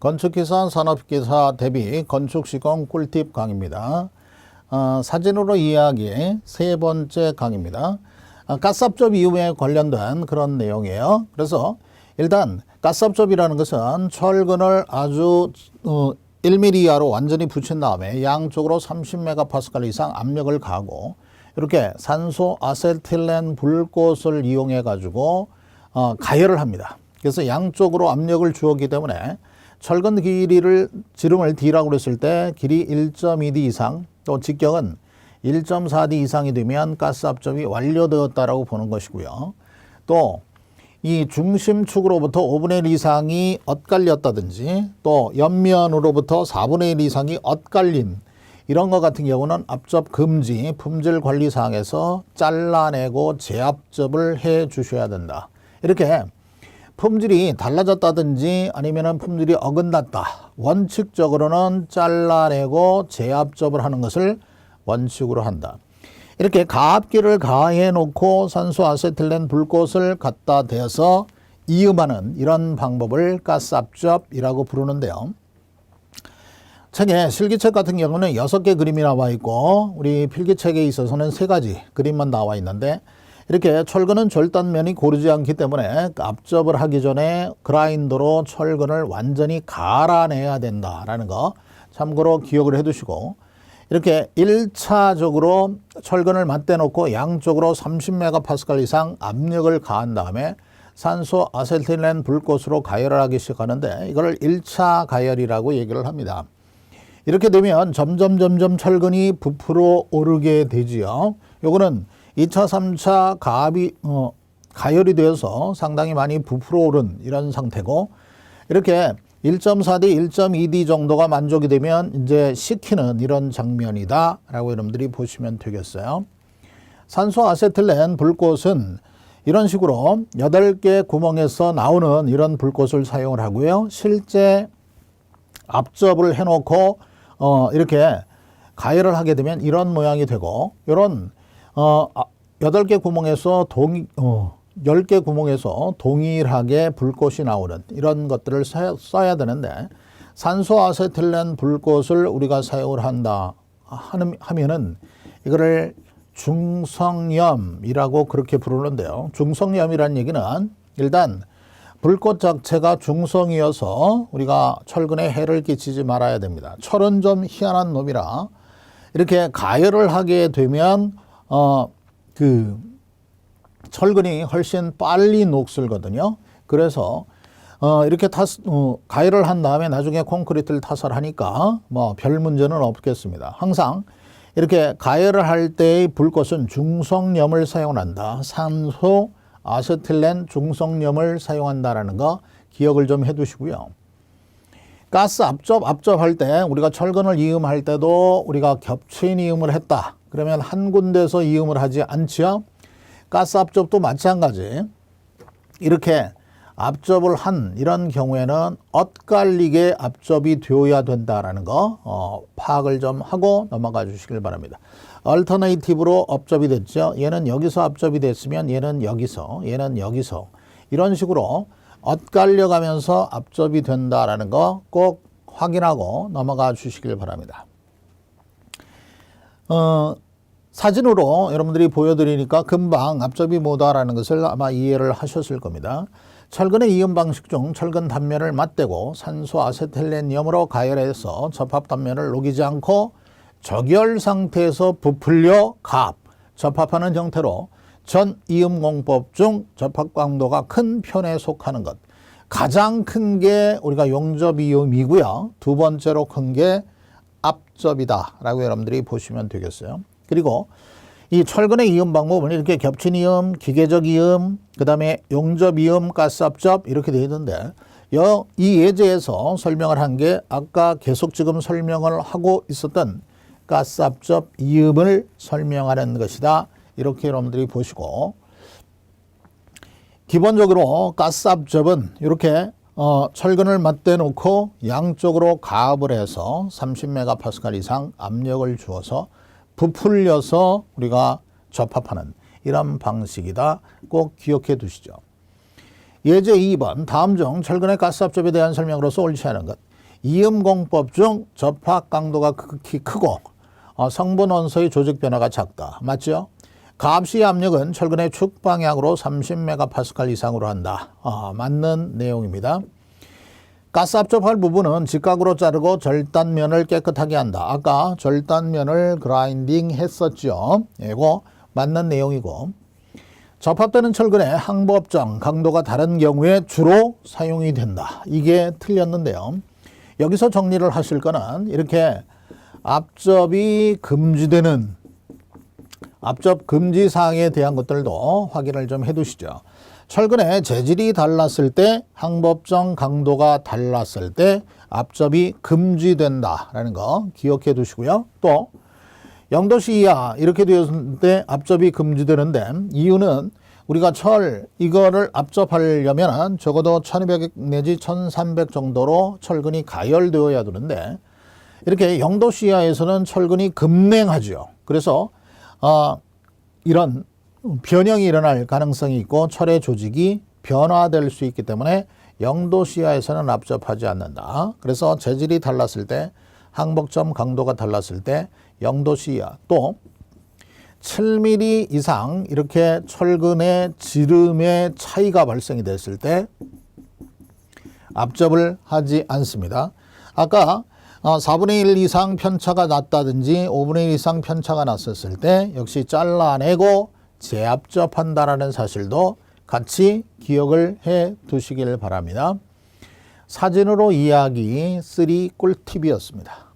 건축기사 산업기사 대비 건축시공 꿀팁 강의입니다. 어, 사진으로 이야기 세 번째 강의입니다. 어, 가스압접 이음에 관련된 그런 내용이에요. 그래서 일단 가스압접이라는 것은 철근을 아주 어, 1mm 이하로 완전히 붙인 다음에 양쪽으로 30메가파스칼 이상 압력을 가하고 이렇게 산소 아세틸렌 불꽃을 이용해 가지고 어, 가열을 합니다. 그래서 양쪽으로 압력을 주었기 때문에 철근 길이를 지름을 D라고 그랬을 때 길이 1.2D 이상 또 직경은 1.4D 이상이 되면 가스 압접이 완료되었다라고 보는 것이고요. 또 이 중심축으로부터 5분의 1 이상이 엇갈렸다든지 또 옆면으로부터 4분의 1 이상이 엇갈린 이런 것 같은 경우는 압접 금지 품질 관리 사항에서 잘라내고 재압접을 해 주셔야 된다. 이렇게 품질이 달라졌다든지 아니면은 품질이 어긋났다. 원칙적으로는 잘라내고 재압접을 하는 것을 원칙으로 한다. 이렇게 가압기를 가해 놓고 산소 아세틸렌 불꽃을 갖다 대서 이음하는 이런 방법을 가스압접이라고 부르는데요. 책에 실기책 같은 경우는 여섯 개 그림이 나와 있고 우리 필기책에 있어서는 세 가지 그림만 나와 있는데 이렇게 철근은 절단면이 고르지 않기 때문에 압접을 하기 전에 그라인더로 철근을 완전히 갈아내야 된다라는 거 참고로 기억을 해 두시고 이렇게 1차적으로 철근을 맞대 놓고 양쪽으로 30메가파스칼 이상 압력을 가한 다음에 산소 아세틸렌 불꽃으로 가열을 하기 시작하는데 이걸 1차 가열이라고 얘기를 합니다. 이렇게 되면 점점 점점 철근이 부풀어 오르게 되지요. 요거는 2차, 3차 가압이 어, 가열이 되어서 상당히 많이 부풀어 오른 이런 상태고 이렇게 1.4D, 1.2D 정도가 만족이 되면 이제 식히는 이런 장면이다 라고 여러분들이 보시면 되겠어요. 산소 아세틸렌 불꽃은 이런 식으로 8개 구멍에서 나오는 이런 불꽃을 사용을 하고요. 실제 압접을 해놓고 어, 이렇게 가열을 하게 되면 이런 모양이 되고 이런 어, 아, 8개 구멍에서 동 어, 10개 구멍에서 동일하게 불꽃이 나오는 이런 것들을 사, 써야 되는데 산소 아세틸렌 불꽃을 우리가 사용을 한다 하는, 하면은 이거를 중성염이라고 그렇게 부르는데요. 중성염이라는 얘기는 일단 불꽃 자체가 중성이어서 우리가 철근에 해를 끼치지 말아야 됩니다. 철은 좀 희한한 놈이라 이렇게 가열을 하게 되면 어 그 철근이 훨씬 빨리 녹슬거든요. 그래서 어 이렇게 타 어, 가열을 한 다음에 나중에 콘크리트를 타설하니까 뭐 별 문제는 없겠습니다. 항상 이렇게 가열을 할 때의 불꽃은 중성염을 사용한다. 산소 아세틸렌 중성염을 사용한다라는 거 기억을 좀 해두시고요. 가스 압접 압접할 때 우리가 철근을 이음할 때도 우리가 겹친 이음을 했다. 그러면 한 군데서 이음을 하지 않지요. 가스 압접도 마찬가지. 이렇게 압접을 한 이런 경우에는 엇갈리게 압접이 되어야 된다라는 거 어, 파악을 좀 하고 넘어가 주시길 바랍니다. 얼터네이티브로 압접이 됐죠. 얘는 여기서 압접이 됐으면 얘는 여기서, 얘는 여기서 이런 식으로 엇갈려 가면서 압접이 된다라는 거 꼭 확인하고 넘어가 주시길 바랍니다. 어, 사진으로 여러분들이 보여드리니까 금방 압접이 뭐다라는 것을 아마 이해를 하셨을 겁니다. 철근의 이음 방식 중 철근 단면을 맞대고 산소 아세틸렌염으로 가열해서 접합 단면을 녹이지 않고 적열 상태에서 부풀려 가압, 접합하는 형태로 전 이음 공법 중 접합 강도가 큰 편에 속하는 것. 가장 큰 게 우리가 용접 이음이고요. 두 번째로 큰 게 압접이다라고 여러분들이 보시면 되겠어요. 그리고 이 철근의 이음 방법은 이렇게 겹친 이음, 기계적 이음, 그 다음에 용접 이음, 가스 압접 이렇게 되어 있는데 이 예제에서 설명을 한 게 아까 계속 지금 설명을 하고 있었던 가스 압접 이음을 설명하는 것이다. 이렇게 여러분들이 보시고 기본적으로 가스 압접은 이렇게 어, 철근을 맞대 놓고 양쪽으로 가압을 해서 30메가파스칼 이상 압력을 주어서 부풀려서 우리가 접합하는 이런 방식이다. 꼭 기억해 두시죠. 예제 2번 다음 중 철근의 가스압접에 대한 설명으로서 옳지 않은 것. 이음공법 중 접합 강도가 극히 크고 어, 성분 원소의 조직 변화가 작다. 맞죠? 가압시 압력은 철근의 축 방향으로 30메가파스칼 이상으로 한다. 어, 맞는 내용입니다. 가스 압접할 부분은 직각으로 자르고 절단면을 깨끗하게 한다. 아까 절단면을 그라인딩 했었죠. 이거 맞는 내용이고. 접합되는 철근의 항법정 강도가 다른 경우에 주로 사용이 된다. 이게 틀렸는데요. 여기서 정리를 하실 거는 이렇게 압접이 금지되는 압접 금지 사항에 대한 것들도 확인을 좀 해두시죠. 철근의 재질이 달랐을 때 항법정 강도가 달랐을 때 압접이 금지된다라는 거 기억해 두시고요. 또 영도시 이하 이렇게 되었을 때 압접이 금지되는데 이유는 우리가 철 이거를 압접하려면 적어도 1200 내지 1300 정도로 철근이 가열되어야 되는데 이렇게 영도시 이하에서는 철근이 급냉하죠. 그래서 어, 이런 변형이 일어날 가능성이 있고 철의 조직이 변화될 수 있기 때문에 영도시야에서는 압접하지 않는다. 그래서 재질이 달랐을 때 항복점 강도가 달랐을 때 영도시야 또 7mm 이상 이렇게 철근의 지름의 차이가 발생이 됐을 때 압접을 하지 않습니다. 아까 어, 4분의 1 이상 편차가 났다든지 5분의 1 이상 편차가 났었을 때 역시 잘라내고 재압접한다라는 사실도 같이 기억을 해 두시길 바랍니다. 사진으로 이야기 3 꿀팁이었습니다.